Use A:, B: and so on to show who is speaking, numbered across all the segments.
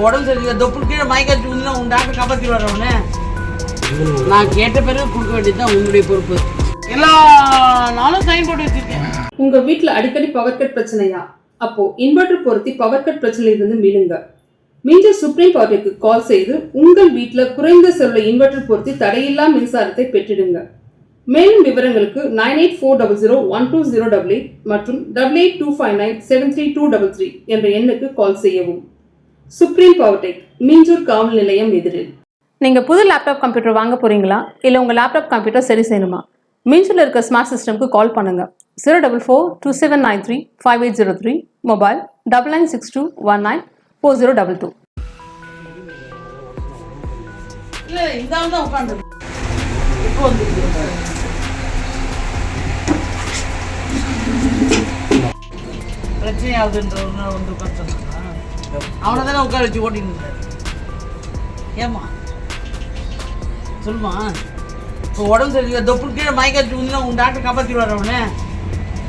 A: உடம்பு சரியில்லை. தொப்புள் கீழே மயக்கடிச்சு உள்ள உன் டாக்டர் காப்பாற்றி வரவனே நான் கேட்ட பிறகு கொடுக்க வேண்டியது தான் உங்களுடைய பொறுப்பு. எல்லா நாளும் சைன் போட்டு வச்சிருக்கேன்.
B: உங்க வீட்ல அடிக்கடி பவர் கட் பிரச்சனையா? அப்போ இன்வெர்டர் பொருத்தி பவர் கட் பிரச்சனையிலிருந்து மீளுங்க. மீண்டும் சுப்ரீம் பவருக்கு கால் செய்து உங்கள் வீட்டில் குறைந்த செல்ல இன்வெர்டர் பொருத்தி தடையில்லா மின்சாரத்தை பெற்றிடுங்க. மேலும் விவரங்களுக்கு nine eight four double zero one two zero double eight மற்றும் double eight two five nine seven three two double three என்ற எண்ணுக்கு கால் செய்யவும். சுப்ரீம் பவர்டெக் மீஞ்சூர் காவல் நிலையம் எதிரில்
C: நீங்கள் புது லேப்டாப் கம்ப்யூட்டர் வாங்க போகிறீங்களா இல்லை உங்கள் லேப்டாப் கம்ப்யூட்டர் சரி செய்யணுமா? மீன்ஸில் இருக்க ஸ்மார்ட் சிஸ்டம்க்கு கால் பண்ணுங்கள் zero double four two seven nine three five eight zero three mobile double nine six two one nine four zero double two
A: இல்லை தான் இப்போ வந்து பிரச்சனை ஆகுதுன்றவன வந்து உட்காந்து சொன்னானா அவனை தானே உட்கார வச்சு ஓட்டின்னு ஏமா ஏம்மா? சொல்லுமா இப்போ உடம்பு சரியில்லை தொப்புள் கீழே மயக்கடிச்சு உள்ள உன் டாக்டர் காப்பாற்றி வரவனே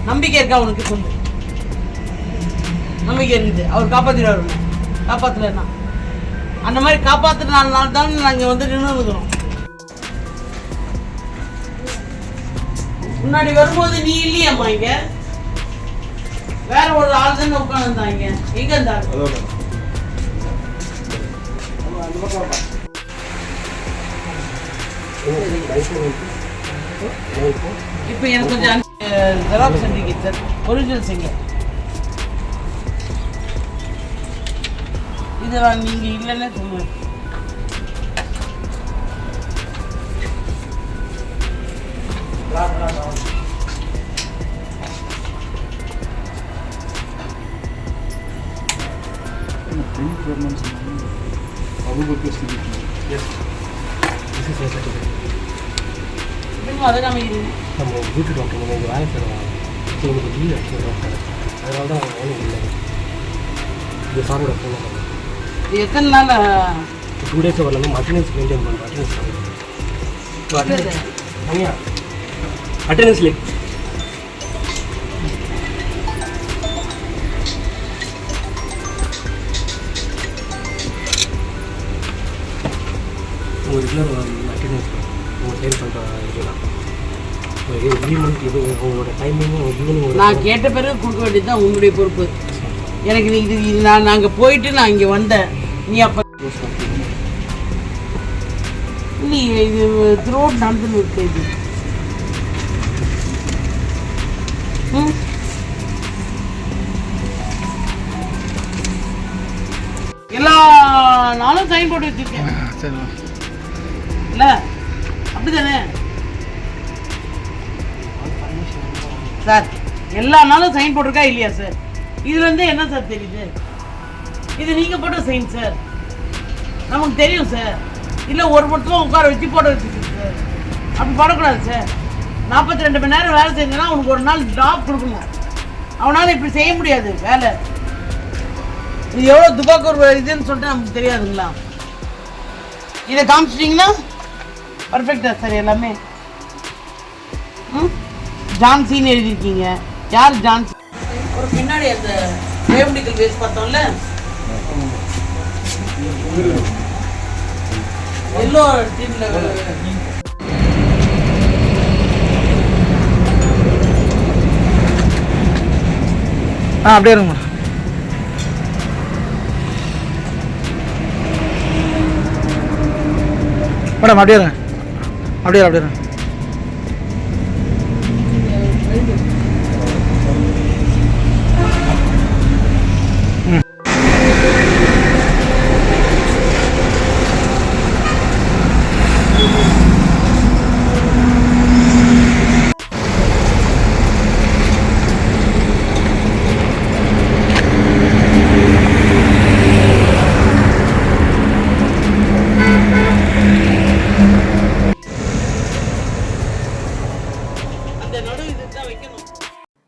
A: நம்பிக்கை இருக்கா உனக்கு? சொல்லு. நம்பிக்கை இருக்குது அவர் காப்பாற்றிடுவார் உன்னை காப்பாற்றலன்னா அந்த மாதிரி காப்பாற்றுற நாலு நாள் தான் நாங்கள் வந்து நின்று இருக்கிறோம் முன்னாடி வரும்போது நீ இல்லையாம்மா இங்க? வேற ஒரு ஆள் தானே உட்காந்துருந்தாங்க எங்க இருந்தாங்க இப்போ எனக்கு கொஞ்சம் ஜெராக்ஸ் சர்டிஃபிகேட் சார். ஒரிஜினல் செய்யுங்க இதெல்லாம் நீங்க இல்லைன்னு சொல்லுவேன் திரும்ப அதை காமிக்கிறீங்க
D: நம்ம வீட்டு டாக்டர் இங்கே வேலை செய்கிறோம் ஸோ உங்களுக்கு லீவ் ஆக்சுவல் டாக்டர் அதனால தான் அவங்க வேலை இல்லை இது சாரோட ஃபோன் நம்பர்
A: எத்தனை நாள்
D: டூ டேஸ் வரலாம் அட்டண்டன்ஸ் மெயின்டைன் பண்ணுறோம் அட்டண்டன்ஸ் தனியா. அட்டண்டன்ஸ் லே உங்கள் ரெகுலர் அட்டண்டன்ஸ் உங்கள் டைம் பண்ணுற இதெல்லாம் உங்களோட டைமிங் ஈவினிங்
A: நான் கேட்ட பிறகு கொடுக்க வேண்டியது தான் உங்களுடைய பொறுப்பு. எனக்கு நீ இது இது நான் நாங்கள் போயிட்டு நான் இங்கே வந்தேன். நீ அப்போ இல்லையே இது த்ரோட் நடந்துன்னு இருக்கு இது. ம்? எல்லா நாளும் சைன் போட்டு வச்சிருக்கேன். இல்ல. அப்படிதானே? சார் எல்லா நாளும் சைன் போட்டிருக்கா இல்லையா சார் இதுலேருந்து என்ன சார் தெரியுது? இது நீங்கள் போட்ட சைன் சார் நமக்கு தெரியும் சார் இல்லை ஒரு மட்டும் உட்கார வச்சு போட வச்சுருக்கு சார் அப்படி போடக்கூடாது சார் நாற்பத்தி ரெண்டு மணி நேரம் வேலை செஞ்சோன்னா அவனுக்கு ஒரு நாள் ஜாப் கொடுக்கணும். அவனால் இப்படி செய்ய முடியாது வேலை. இது எவ்வளோ துபாக்கு ஒரு இதுன்னு சொல்லிட்டு நமக்கு தெரியாதுங்களா? இதை காமிச்சிட்டிங்கன்னா பர்ஃபெக்டா சார் எல்லாமே. ம்? ஜான்சின்னு எழுதியிருக்கீங்க. யார் ஜான்சி ஒரு பின்னாடி அந்த ரேவடிக்கல் வேஸ் பார்த்தோம்ல? எல்லோ டீம்ல
E: ஆ அப்படியே இருங்க. மேடம் மேடம் அப்படியே இருங்க. அப்படியே அப்படியே